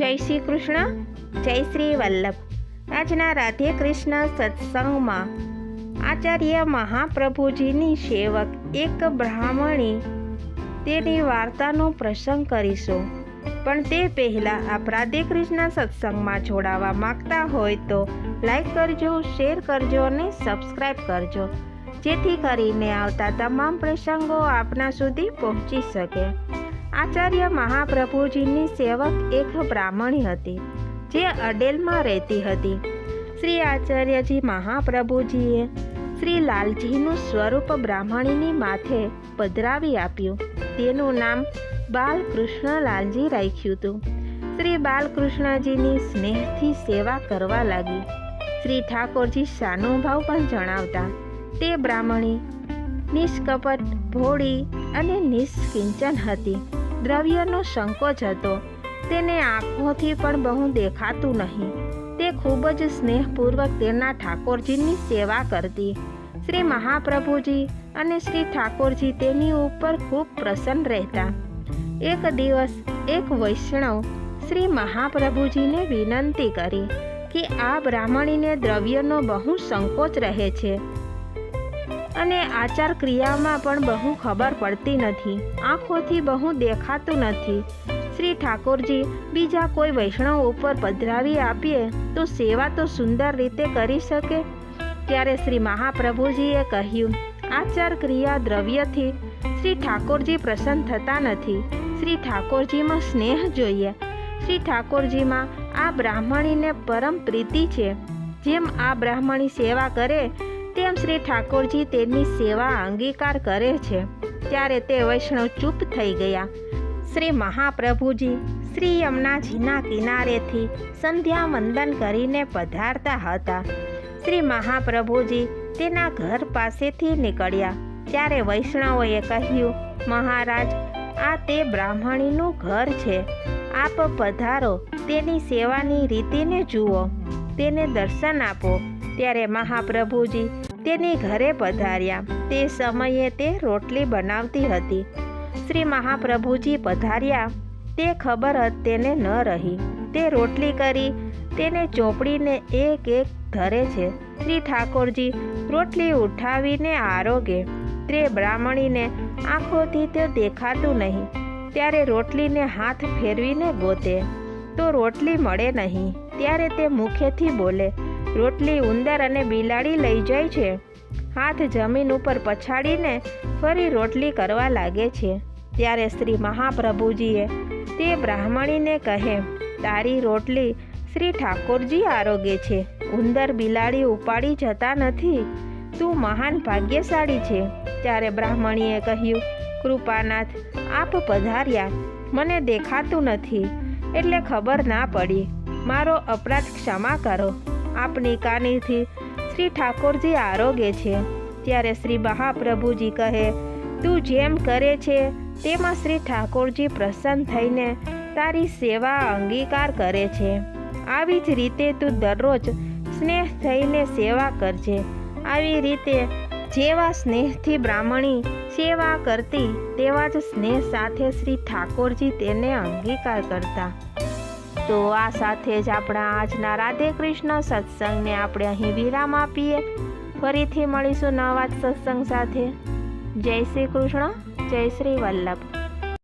જય શ્રી કૃષ્ણ. જય શ્રી વલ્લભ. આજના રાધે કૃષ્ણ સત્સંગમાં આચાર્ય મહાપ્રભુજીની સેવક એક બ્રાહ્મણી તેની વાર્તાનો પ્રસંગ કરીશું. પણ તે પહેલાં આપ રાધે કૃષ્ણ સત્સંગમાં જોડાવા માંગતા હોય તો લાઈક કરજો, શેર કરજો અને સબસ્ક્રાઈબ કરજો. જેથી કરીને આવતા તમામ પ્રસંગો આપના સુધી પહોંચી શકે. આચાર્ય મહાપ્રભુજીની સેવક એક બ્રાહ્મણી હતી, જે અડેલમાં રહેતી હતી. શ્રી આચાર્યજી મહાપ્રભુજીએ શ્રી લાલજીનું સ્વરૂપ બ્રાહ્મણીની માથે પધરાવી આપ્યું. તેનું નામ બાલકૃષ્ણ લાલજી રાખ્યું હતું. શ્રી બાલકૃષ્ણજીની સ્નેહથી સેવા કરવા લાગી. શ્રી ઠાકોરજી સાનુભાવ પણ જણાવતા, તે બ્રાહ્મણી નિષ્કપટ, ભોળી અને નિષ્કિંચન હતી. દ્રવ્યનો સંકોચ હતો. તેને આંખોથી પણ બહુ દેખાતું નહીં. તે ખૂબ જ સ્નેહપૂર્વક તેના ઠાકોરજીની સેવા કરતી. શ્રી મહાપ્રભુજી અને શ્રી ઠાકોરજી તેની ઉપર ખૂબ પ્રસન્ન રહેતા. એક દિવસ એક વૈષ્ણવ શ્રી મહાપ્રભુજીને વિનંતી કરી કે આ બ્રાહ્મણીને દ્રવ્યનો બહુ સંકોચ રહે છે. અને આચાર ક્રિયામાં પણ બહુ ખબર પડતી નથી. આંખોથી બહુ દેખાતું નથી. શ્રી ઠાકોરજી, બીજા કોઈ વૈષ્ણવ ઉપર પધરાવી આપીએ તો સેવા તો સુંદર રીતે કરી શકે? ત્યારે શ્રી મહાપ્રભુજીએ કહ્યું, આચાર ક્રિયા દ્રવ્યથી શ્રી ઠાકોરજી પ્રસન્ન થતા નથી. શ્રી ઠાકોરજીમાં સ્નેહ જોઈએ. શ્રી ઠાકોરજીમાં આ બ્રાહ્મણીને પરમ પ્રીતિ છે. જેમ આ બ્રાહ્મણી સેવા કરે તેમ શ્રી ઠાકોરજી તેની સેવા અંગીકાર કરે છે. ત્યારે તે વૈષ્ણવ ચૂપ થઈ ગયા. શ્રી મહાપ્રભુજી શ્રી યમુનાજીના કિનારેથી સંધ્યા વંદન કરીને પધારતા હતા. શ્રી મહાપ્રભુજી તેના ઘર પાસેથી નીકળ્યા. ત્યારે વૈષ્ણવોએ કહ્યું, મહારાજ, આ તે બ્રાહ્મણીનું ઘર છે. આપ પધારો, તેની સેવાની રીતિને જુઓ. તેને દર્શન આપો. ત્યારે મહાપ્રભુજી તેની ઘરે પધાર્યા. તે સમયે તે રોટલી બનાવતી હતી. શ્રી મહાપ્રભુજી પધાર્યા. તે ખબર તેને ન રહી. તે રોટલી કરી તેને ચોપડીને એક એક ધરે છે. શ્રી ઠાકોરજી રોટલી ઉઠાવીને આરોગે. તે બ્રાહ્મણીને આંખોથી તે દેખાતું નહીં. ત્યારે રોટલીને હાથ ફેરવીને ગોતે. તો રોટલી મળે નહીં. ત્યારે તે મુખેથી બોલે રોટલી ઉંદર અને બિલાડી લઈ જાય છે. હાથ જમીન ઉપર પછાડીને ફરી રોટલી કરવા લાગે છે. ત્યારે શ્રી મહાપ્રભુજીએ તે બ્રાહ્મણીને કહે, તારી રોટલી શ્રી ઠાકોરજી આરોગ્ય છે. ઉંદર બિલાડી ઉપાડી જતા નથી. તું મહાન ભાગ્યશાળી છે. ત્યારે બ્રાહ્મણીએ કહ્યું, કૃપાનાથ, આપ પધાર્યા. મને દેખાતું નથી. એટલે ખબર ના પડી. મારો અપરાધ ક્ષમા કરો. આપની કાનીથી શ્રી ઠાકોરજી આરોગે છે. ત્યારે શ્રી મહાપ્રભુજી કહે, તું જેમ કરે છે, તેમાં શ્રી ઠાકોરજી પ્રસન્ન થઈને તારી સેવા અંગીકાર કરે છે. આવી જ રીતે તું દરરોજ સ્નેહ થઈને સેવા કરજે. આવી રીતે જેવા સ્નેહથી બ્રાહ્મણી સેવા કરતી, તેવા જ સ્નેહ સાથે શ્રી ઠાકોરજી તેને અંગીકાર કરતા. તો આ સાથે જ આપણા આજના રાધે કૃષ્ણ સત્સંગને આપણે અહીં વિરામ આપીએ. ફરીથી મળીશું નવા સત્સંગ સાથે. જય શ્રી કૃષ્ણ, જય શ્રી વલ્લભ.